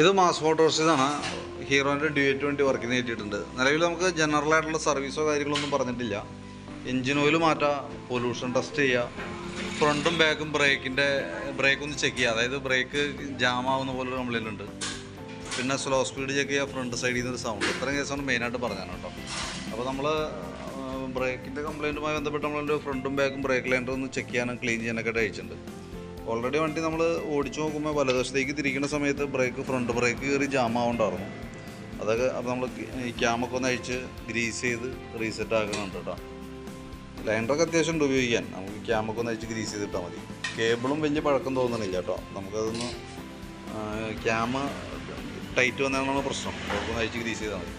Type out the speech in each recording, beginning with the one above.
ഇത് mass മോട്ടോഴ്സിന്നാണ് ഹീറോന്റെ Duet വണ്ടി വർക്കിന് കയറ്റിയിട്ടുണ്ട് നിലവിൽ നമുക്ക് ജനറൽ ആയിട്ടുള്ള സർവീസോ കാര്യങ്ങളൊന്നും പറഞ്ഞിട്ടില്ല. എഞ്ചിൻ ഓയിൽ മാറ്റുക പൊല്യൂഷൻ ടെസ്റ്റ് ചെയ്യുക ഫ്രണ്ടും ബാക്കും ബ്രേക്കിന്റെ ബ്രേക്ക് ഒന്ന് ചെക്ക് ചെയ്യുക അതായത് ബ്രേക്ക് ജാം ആവുന്ന പോലെ കംപ്ലൈന്റ് ഉണ്ട് പിന്നെ സ്ലോ സ്പീഡ് ചെക്ക് ചെയ്യുക ഫ്രണ്ട് സൈഡിൽ നിന്നൊരു സൗണ്ട് ഇത്രയും കേസാണ് മെയിനായിട്ട് പറഞ്ഞാണ് കേട്ടോ. അപ്പോൾ നമ്മൾ ബ്രേക്കിന്റെ കംപ്ലൈന്റുമായി ബന്ധപ്പെട്ട് നമ്മളതിന്റെ ഫ്രണ്ടും ബാക്കും ബ്രേക്ക് ലൈൻഡർ ഒന്ന് ചെക്ക് ചെയ്യാനും ക്ലീൻ ചെയ്യാനൊക്കെ അയച്ചിട്ടുണ്ട്. ഓൾറെഡി വണ്ടി നമ്മൾ ഓടിച്ചു നോക്കുമ്പോൾ വലതുവശത്തേക്ക് തിരിക്കുന്ന സമയത്ത് ബ്രേക്ക് ഫ്രണ്ട് ബ്രേക്ക് കയറി ജാം ആവുണ്ടായിരുന്നു. അതൊക്കെ അപ്പോൾ നമ്മൾ ക്യാമൊക്കെ ഒന്ന് അഴിച്ച് ഗ്രീസ് ചെയ്ത് റീസെറ്റ് ആക്കുന്നുണ്ട് കേട്ടോ ലൈൻഡറൊക്കെ അത്യാവശ്യം ഉണ്ട് ഉപയോഗിക്കാൻ നമുക്ക് ക്യാമൊക്കെ ഒന്ന് അഴിച്ച് ഗ്രീസ് ചെയ്തിട്ടാൽ മതി. കേബിളും വലിയ പഴക്കം തോന്നുന്നില്ല കേട്ടോ നമുക്കതൊന്ന് ക്യാമ ടൈറ്റ് വന്നതാണ് പ്രശ്നം. ഒന്ന് അഴിച്ച് ഗ്രീസ് ചെയ്താൽ മതി.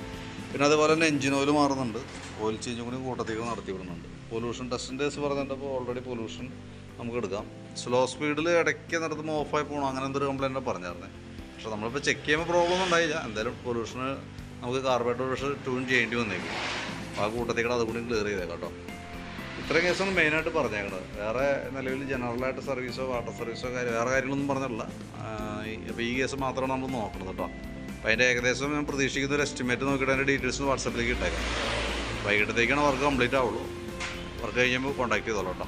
പിന്നെ അതുപോലെ തന്നെ എഞ്ചിൻ ഓയിൽ മാറുന്നുണ്ട്. ഓയിൽ ചേഞ്ചും കൂടി കൂട്ടത്തേക്ക് നടത്തി വിടുന്നുണ്ട് പൊല്യൂഷൻ ടെസ്റ്റിന്റെ പറഞ്ഞിട്ടപ്പോൾ ഓൾറെഡി പൊല്യൂഷൻ നമുക്ക് എടുക്കാം സ്ലോ സ്പീഡിൽ ഇടയ്ക്ക് നടത്തുമ്പോൾ ഓഫായി പോകണം അങ്ങനെ എന്തൊരു കംപ്ലൈന്റ് പറഞ്ഞായിരുന്നേ. പക്ഷെ നമ്മളിപ്പോൾ ചെക്ക് ചെയ്യുമ്പോൾ പ്രോബ്ലം ഒന്നും ഉണ്ടായില്ല എന്തായാലും പൊല്യൂഷന് നമുക്ക് കാർബറേറ്റർ പ്രഷർ ട്യൂൺ ചെയ്യേണ്ടി വന്നേക്കും. ആ കൂട്ടത്തേക്കൂടെ അതുകൂടി ക്ലിയർ ചെയ്തേക്കാം കേട്ടോ. ഇത്രയും കേസാണ് മെയിനായിട്ട് പറഞ്ഞേക്കുന്നത് വേറെ നിലവിൽ ജനറലായിട്ട് സർവീസോ വാട്ടർ സർവീസോ കാര്യം വേറെ കാര്യങ്ങളൊന്നും പറഞ്ഞിട്ടില്ല. അപ്പോൾ ഈ കേസ് മാത്രമാണ് നമ്മൾ നോക്കുന്നത് കേട്ടോ. അപ്പോൾ അതിന്റെ ഏകദേശം ഞാൻ പ്രതീക്ഷിക്കുന്ന ഒരു എസ്റ്റിമേറ്റ് നോക്കിയിട്ട് അതിന്റെ ഡീറ്റെയിൽസ് വാട്സപ്പിലേക്ക് ഇട്ടേക്കാം. വൈകിട്ടത്തേക്കാണ് വർക്ക് കംപ്ലീറ്റ് ആവുള്ളൂ. വർക്ക് കഴിയുമ്പോൾ കോൺടാക്ട് ചെയ്തോളൂ കേട്ടോ.